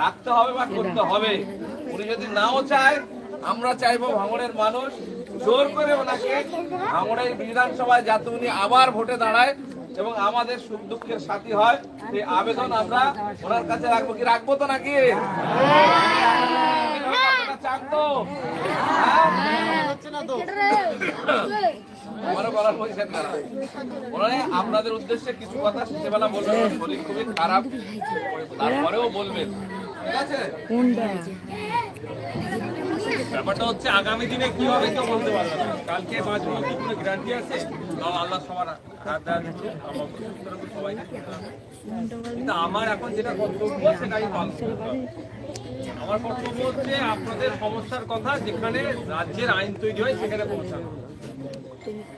রাখতে হবে বা করতে হবে। উনি যদি নাও চায় আমরা চাইব ভাঙড়ের মানুষ। জোর করে ওনাকে ভাঙড়ের বিধানসভায় যাতে উনি আবার ভোটে দাঁড়ায় এবং আমাদের সুখ দুঃখের সাথী হয় সেই আবেদন আমরা ওনার কাছে রাখব। কি রাখব তো নাকি? চান তো? পয়সা আপনাদের উদ্দেশ্যে কিছু কথা শেষেবেলা বলবেন খুবই খারাপ। তারপরেও বলবেন। ব্যাপারটা হচ্ছে আগামী দিনে কি হবে কেউ বলতে পারবে না। কালকে বাঁচবো কি কোনো গ্যারান্টি আছে? আল্লাহ সবার আমার এখন যেটা কর্তব্য সেটা আমি আমার কর্তব্য হচ্ছে আপনাদের সমস্যার কথা যেখানে রাজ্যের আইন তৈরি হয়, সেখানে পৌঁছানো।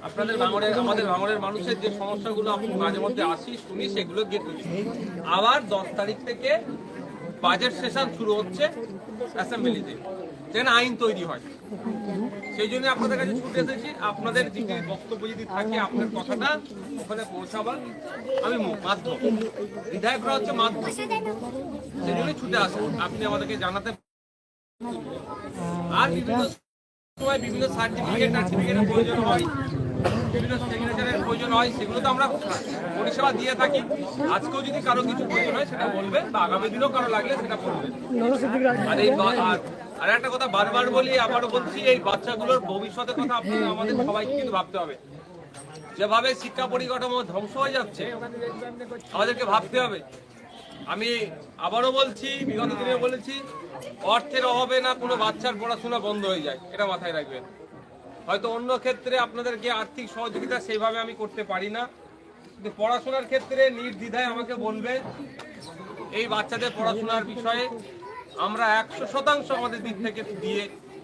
আপনাদের ভাঙড়ের আমাদের ভাঙড়ের মানুষের যে সমস্যাগুলো আপনি মাঝে মধ্যে আসি, শুনি, সেগুলো গিয়ে তুলি। আবার দশ তারিখ থেকে বাজেট সেশন শুরু হচ্ছে অ্যাসেম্বলিতে, যেখানে আইন তৈরি হয়। সেই জন্য আপনাদের কাছে ছুটে এসেছি, আপনাদের যদি বক্তব্য যদি থাকে, আপনার কথাটা ওখানে পৌঁছাবার আমি মাধ্যম। বিধায়করা হচ্ছে মাধ্যম। সেই জন্য ছুটে আসুন, আপনি আমাদেরকে জানাতে আর বিভিন্ন সময় বিভিন্ন সার্টিফিকেট সার্টিফিকেটের প্রয়োজন হয়। বিভিন্ন সিগনেচারের প্রয়োজন হয়, সেগুলো তো আমরা পরিষেবা দিয়ে থাকি। আজকেও যদি কারও কিছু প্রয়োজন হয়, সেটা বলবেন বা আগামী দিনেও কারও লাগলে সেটা বলবেন আর একটা কথা বারবার বলি, আবারও বলছি, এই বাচ্চাগুলোর ভবিষ্যতের কথা আমাদের সবাইকে কিন্তু ভাবতে হবে। যেভাবে শিক্ষা পরিকাঠামো ধ্বংস হয়ে যাচ্ছে, আমাদেরকে ভাবতে হবে। আমি আবারও বলছি, বিগত দিনে বলেছি, অর্থের অভাবে না কোনো বাচ্চার পড়াশোনা বন্ধ হয়ে যায়, এটা মাথায় রাখবেন। হয়তো অন্য ক্ষেত্রে আপনাদেরকে আর্থিক সহযোগিতা সেইভাবে আমি করতে পারি না। কিন্তু পড়াশোনার ক্ষেত্রে নির্দ্বিধায় আমাকে বলবে, এই বাচ্চাদের পড়াশোনার বিষয়ে আমরা একশো শতাংশ আমাদের দিক থেকে দিয়ে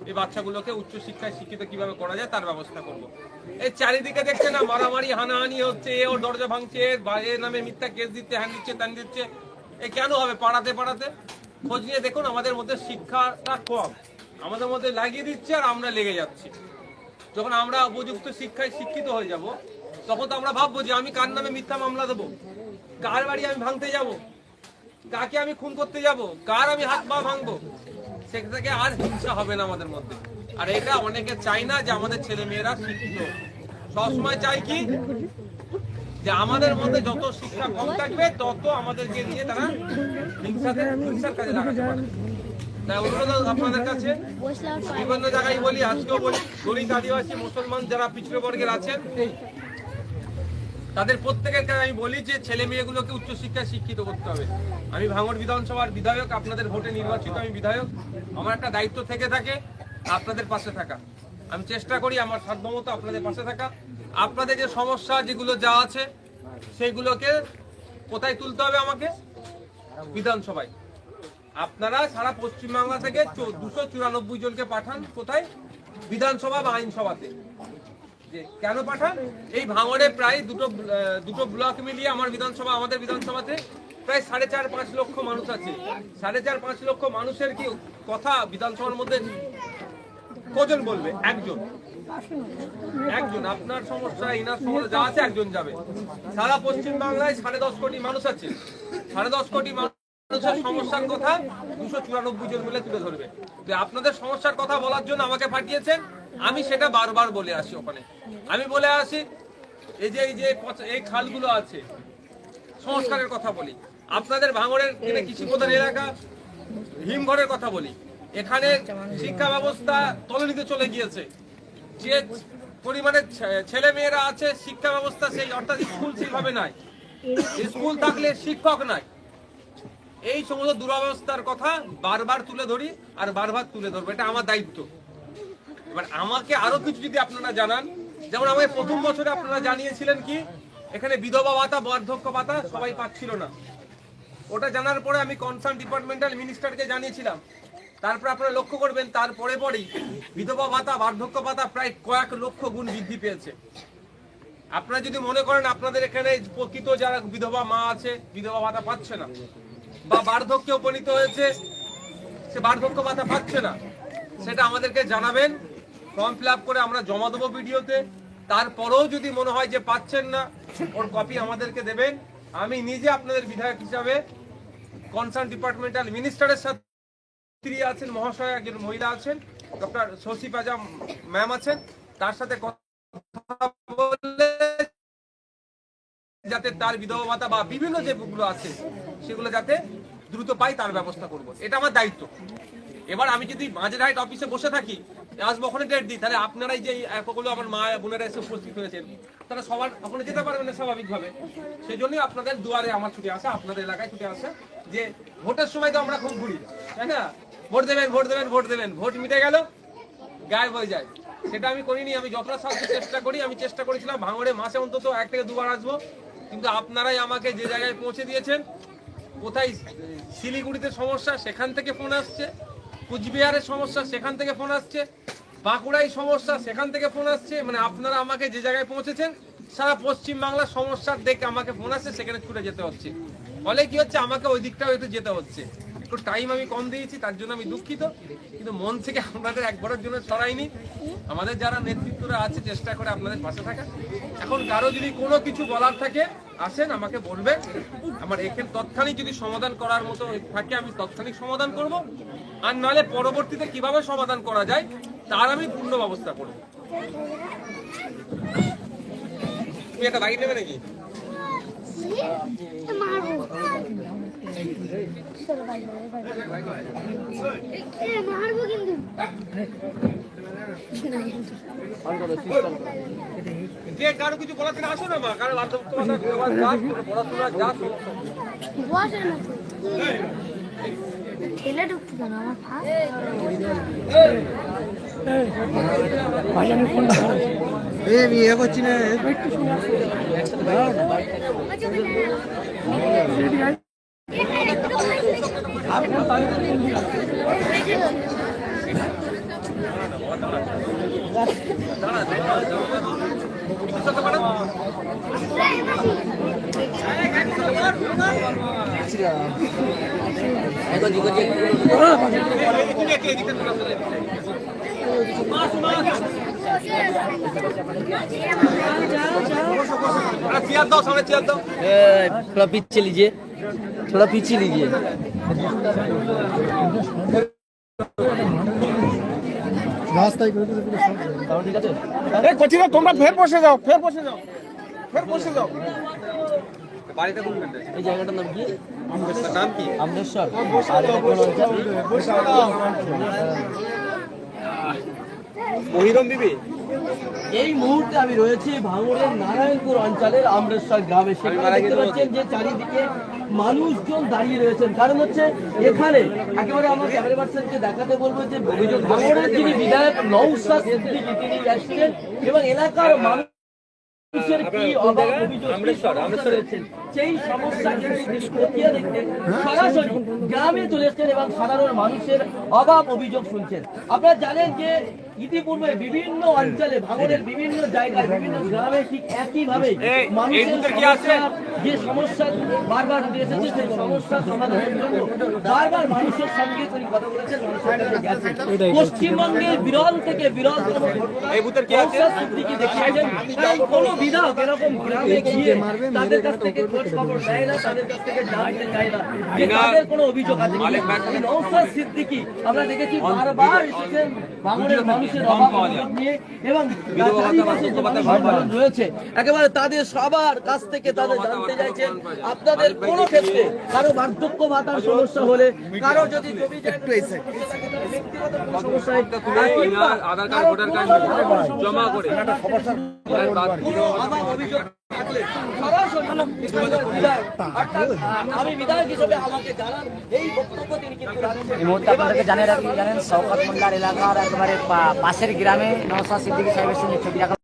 এই বাচ্চাগুলোকে উচ্চশিক্ষায় শিক্ষিত কীভাবে করা যায় তার ব্যবস্থা করব। এই চারিদিকে দেখছে না, মারামারি, হানাহানি হচ্ছে, এ ওর দরজা ভাঙছে, এর নামে মিথ্যা কেস দিচ্ছে, হ্যান দিচ্ছে, ত্যান দিচ্ছে। এ কেন হবে? পাড়াতে পাড়াতে? খোঁজ নিয়ে দেখুন, আমাদের মধ্যে শিক্ষাটা কম। আমাদের মধ্যে লাগিয়ে দিচ্ছে আর আমরা লেগে যাচ্ছি। যখন আমরা উপযুক্ত শিক্ষায় শিক্ষিত হয়ে যাব, তখন তো আমরা ভাববো যে আমি কার নামে মিথ্যা মামলা দেবো? কার বাড়ি আমি ভাঙতে যাব? কাকে আমি খুন করতে যাব? কার আমি হাত পা ভাঙবো? সেখান থেকে আর হিংসা হবে না আমাদের মধ্যে। আর এটা অনেকে চায় না যে আমাদের ছেলে মেয়েরা শিক্ষিত। সবসময় চাই কি? যে আমাদের মধ্যে যত শিক্ষা কম থাকবে, তত আমাদেরকে নিয়ে তারা হিংসাতে হিংসার কাজে লাগাতে পারে আপনাদের কাছে। বিভিন্ন জায়গায় বলি, আজকেও বলি দলিত আদিবাসী, মুসলমান যারা পিছড়ে বর্গের আছেন, তাদের প্রত্যেকের কাছে আমি বলি যে, ছেলে মেয়েগুলোকে উচ্চশিক্ষায় শিক্ষিত করতে হবে। আমি ভাঙড় বিধানসভার বিধায়ক, আপনাদের ভোটে নির্বাচিত আমি বিধায়ক। আমার একটা দায়িত্ব থেকে থাকে, আপনাদের পাশে থাকা। আমি চেষ্টা করি আমার সাধ্যমতো আপনাদের পাশে থাকা। আপনাদের যে সমস্যা, যেগুলো যা আছে সেইগুলোকে কোথায় তুলতে হবে আমাকে? বিধানসভায়। আপনারা সারা পশ্চিমবাংলা থেকে দুশো চুরানব্বই জনকে পাঠান কোথায়? বিধানসভা বা আইনসভাতে। কেন পাঠান? এই ভাঙড়ে প্রায় দুটো দুটো ব্লক মিলিয়ে আমার বিধানসভা, আমাদের বিধানসভাতে প্রায় সাড়ে চার, পাঁচ লক্ষ মানুষ আছে। সাড়ে চার, পাঁচ লক্ষ মানুষের কি কথা বিধানসভার মধ্যে কজন বলবে? একজন। একজন। আপনার সমস্যা, ইনার সমস্যা, যা আছে একজন যাবে। সারা পশ্চিম বাংলায় সাড়ে দশ কোটি মানুষ আছে। সাড়ে দশ কোটি মানুষের সমস্যার কথা দুশো চুরানব্বই জন তুলে ধরবে। আপনাদের সমস্যার কথা বলার জন্য আমাকে পাঠিয়েছেন, আমি সেটা বারবার বলে আসি ওখানে। আমি বলে আসি, এই যে এই যে এই খালগুলো আছে, সংস্কারের কথা বলি। আপনাদের ভাঙড়ের কৃষি প্রধান এলাকা হিমঘরের কথা বলি। এখানে শিক্ষা ব্যবস্থা তলনিতে চলে গিয়েছে। যে পরিমাণে ছেলে মেয়েরা আছে, শিক্ষা ব্যবস্থা সেই, অর্থাৎ স্কুল সেইভাবে নাই। স্কুল থাকলে শিক্ষক নাই। এই সমস্ত দুরবস্থার কথা বারবার তুলে ধরি আর বারবার তুলে ধরবো। এটা আমার দায়িত্ব। এবার আমাকে আরও কিছু যদি আপনারা জানান, যেমন আমাকে প্রথম বছরে আপনারা জানিয়েছিলেন কি, এখানে বিধবা ভাতা, বার্ধক্য ভাতা সবাই পাচ্ছিল না। ওটা জানার পরে আমি কনসার্ন ডিপার্টমেন্টাল মিনিস্টারকে জানিয়েছিলাম। তারপর আপনারা লক্ষ্য করবেন, তারপরে পরেই বিধবা ভাতা, বার্ধক্য ভাতা প্রায় কয়েক লক্ষ গুণ বৃদ্ধি পেয়েছে। আপনারা যদি মনে করেন, আপনাদের এখানে প্রকৃত যারা বিধবা মা আছে, বিধবা ভাতা পাচ্ছে না। বা বার্ধক্যে উপনীত হয়েছে, সে বার্ধক্য ভাতা পাচ্ছে না। সেটা আমাদেরকে জানাবেন। ফর্ম ফিল করে আমরা জমা দেবো ভিডিওতে। তারপরেও যদি মনে হয় যে পাচ্ছেন না, ওর কপি আমাদেরকে দেবেন। আমি নিজে আপনাদের বিধায়ক হিসাবে কনসার্ন ডিপার্টমেন্টাল মিনিস্টারের সাথে স্ত্রী আছেন, মহাশয়, একজন মহিলা আছেন ডক্টর শশী পাজা ম্যাম আছেন। তার সাথে কথা যাতে তার বিধবা ভাতা বা বিভিন্ন যেগুলো আছে, সেগুলো যাতে দ্রুত পাই, তার ব্যবস্থা করব। এটা আমার দায়িত্ব। এবার আমি যদি মাঝের হাইট অফিসে বসে থাকি ওখানে ডেট দিই, তাহলে আপনারাই যে এতগুলো আমার মা বোনেরা এসে উপস্থিত হয়েছেন, তারা সবার ওখানে যেতে পারবেন না স্বাভাবিকভাবে। সেই জন্যই আপনাদের দুয়ারে আমার ছুটে আসা, আপনাদের এলাকায় ছুটে আসা, যে ভোটের সময় তো আমরা খুব ঘুরি তাই না? ভোট দেবেন ভোট দেবেন ভোট দেবেন, ভোট মিটে গেল, গায়েব হয়ে যায়। সেটা আমি করিনি, আমি যতটা সাহায্য চেষ্টা করি, আমি চেষ্টা করেছিলাম, ভাঙড়ে মাসে অন্তত এক থেকে দুবার আসব। কিন্তু আপনারাই আমাকে যে জায়গায় পৌঁছে দিয়েছেন, কোথায় শিলিগুড়িতে সমস্যা, সেখান থেকে ফোন আসছে কুচবিহারের সমস্যা, সেখান থেকে ফোন আসছে, বাঁকুড়ায় সমস্যা, সেখান থেকে ফোন আসছে মানে আপনারা আমাকে যে জায়গায় পৌঁছেছেন, সারা পশ্চিম বাংলার সমস্যার দেখে আমাকে ফোন আসছে, সেখানে ছুটে যেতে হচ্ছে। ফলে কি হচ্ছে, আমাকে ওই দিকটাও একটু যেতে হচ্ছে। একটু টাইম আমি কম দিয়েছি, তার জন্য আমি দুঃখিত, কিন্তু মন থেকে আপনাদের একবারের জন্য ছড়াইনি আমাদের যারা নেতৃত্বরা আছে, চেষ্টা করে আপনাদের পাশে থাকা। এখন কারও যদি কোনো কিছু বলার থাকে আসেন আমাকে বলবেন। আমার এখানে তৎক্ষণিক যদি সমাধান করার মতো থাকে, আমি তৎক্ষণিক সমাধান করব। আর নাহলে পরবর্তীতে কীভাবে সমাধান করা যায়, তার আমি পূর্ণ ব্যবস্থা করব। তুমি একটা বাইক নেবে নাকি? কিন্তু। যে কারও কিছু বলার থেকে আসো না মা কারও যা পড়াশোনা যা ঠেলে ঢুকতে কেন আমার थोड़ा पीछे लीजिए थोड़ा पीछे लीजिए কোচিরা তোমরা ফের বসে যাও ফের বসে যাও ফের বসে যাও। বাড়িতে কোনখানটা এই জায়গাটার নাম কি? নাম কি? কোন অঞ্চল? মহিরম বিবি এই মুহূর্তে আমি রয়েছি ভাঙড়ের নারায়ণপুর অঞ্চলের আমরেশ্বর গ্রামে। সেখানে দেখতে পাচ্ছেন যে চারিদিকে মানুষজন দাঁড়িয়ে রয়েছেন। কারণ হচ্ছে এখানে একেবারে আমার ক্যামেরা পার্সনকে দেখাতে বলব যে ভাঙড়ের যিনি বিধায়ক নৌসাদ সিদ্দিকি তিনি এসছেন এবং এলাকার মানুষ মানুষের কি অভাব অভিযোগ সেই সমস্যাকে খতিয়ে দেখতে? সরাসরি গ্রামে চলে এসেছেন এবং সাধারণ মানুষের অভাব অভিযোগ শুনছেন। আপনারা জানেন যে ইতিপূর্বে বিভিন্ন অঞ্চলে ভাঙনের বিভিন্ন জায়গায় বিভিন্ন গ্রামে ঠিক একইভাবে এই, এই মানুষের যে সমস্যা বারবার উঠে এসেছে সেই সমস্যা সমাধানের জন্য বারবার মানুষের সঙ্গে তিনি কথা বলেছেন পশ্চিমবঙ্গের বিরল থেকে বিরল কোনো বিধায়ক এরকম গ্রামে গিয়ে তাদের কাছ থেকে খোঁজ খবর নেয় না তাদের কাছ থেকে জানতে চায় না। তাদের কোনো অভিযোগ আছে। মালিক ব্যাগ এই নওশাদ সিদ্দিকী আমরা দেখেছি বারবার এসেছেন বাংলার মানুষের অভাব নিয়ে এবং বিধবা ভাতা বা চারিপাশে যে সদ্য ভাতা মানুষজন রয়েছে একেবারে তাদের সবার কাছ থেকে তাদের জানতে চাইছেন আপনাদের কোন ক্ষেত্রে কারও বার্ধক্য ভাতার সমস্যা হলে কারও যদি জমি জায়গা ব্যক্তিগত কোনো সমস্যা কিংবা আধার কার্ড কারও ভোটার কার্ড কোনো জমা করে। কোনো অভাব সরাসরি জানান এই বক্তব্য তিনি কিন্তু রাখছেন। এই মুহূর্তে আপনাদেরকে জানিয়ে রাখি জানেন শওকত মোল্লার এলাকার একেবারে পাশের গ্রামে নওশাদ সিদ্দিকী সাহেবের সঙ্গে ছবি রাখা